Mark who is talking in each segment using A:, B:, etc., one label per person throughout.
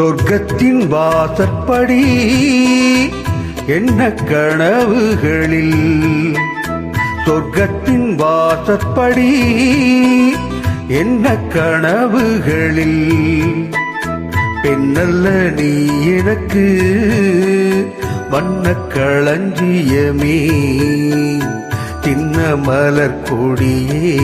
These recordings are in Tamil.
A: சொர்க்கத்தின் வாசற்படி என்ன கனவுகளில்? சொர்க்கத்தின் வாசற்படி என்ன கனவுகளில்? பெண்ணல்ல நீ எனக்கு வண்ண களஞ்சியமே. சின்ன மலர் கொடியே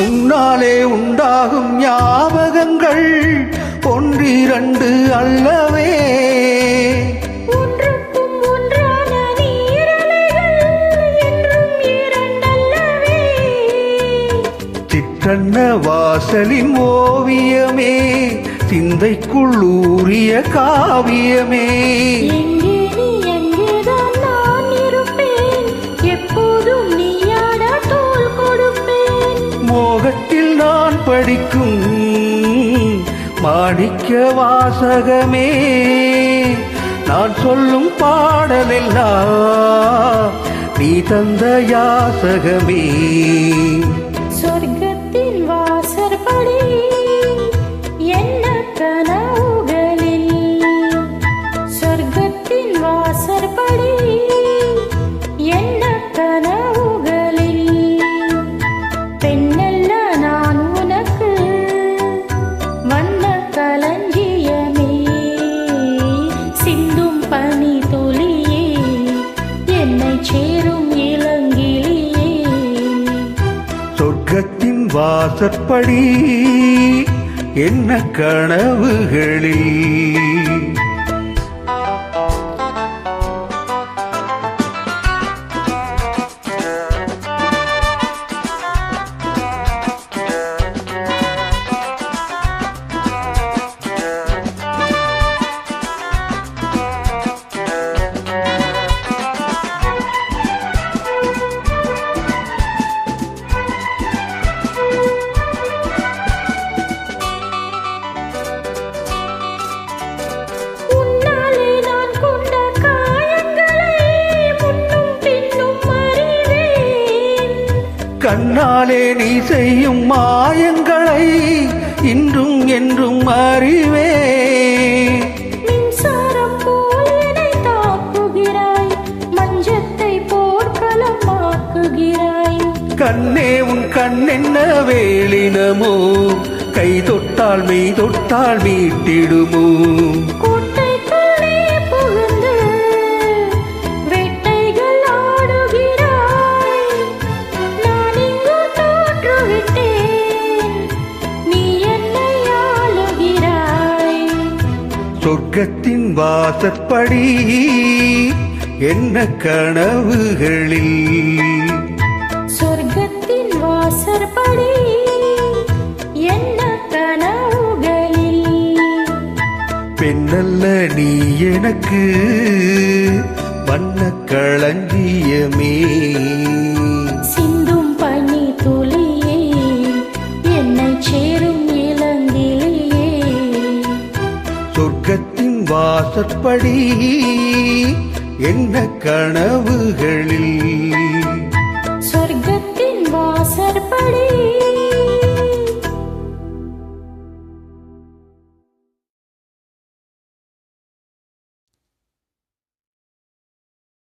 A: உன்னாலே உண்டாகும் ஞாபகங்கள் ஒன்றிரண்டு அல்லவே. சிற்றன்ன வாசலின் ஓவியமே சிந்தைக்குள் ஊறிய காவியமே. படிக்கும் மாணிக்க வாசகமே. நான் சொல்லும் பாடலெல்லாம் நீ தந்த யாசகமே.
B: சொர்க்கத்தின் வாசற்படி சேரும் இளங்கிளியே
A: சொர்க்கத்தின் வாசற்படி என்ன கனவுகளில் கண்ணாலே நீ செய்யும் மாயங்களை இன்றும் என்றும் அறிவே. கண்ணே உன் கண்ணென்ன வேலினமோ? கை தொட்டால் மெய் தொட்டால் மீட்டிடுமோ சொர்க்கத்தின் வாசற்படி என்ன கனவுகளில்?
B: சொர்க்கத்தின் வாசற்படி என்ன கனவுகளில்?
A: பெண்ணல்ல நீ எனக்கு வண்ண களஞ்சியமே. வாசற்படி என்ன கனவுகளில்?
B: சொர்க்கத்தின் வாசற்படி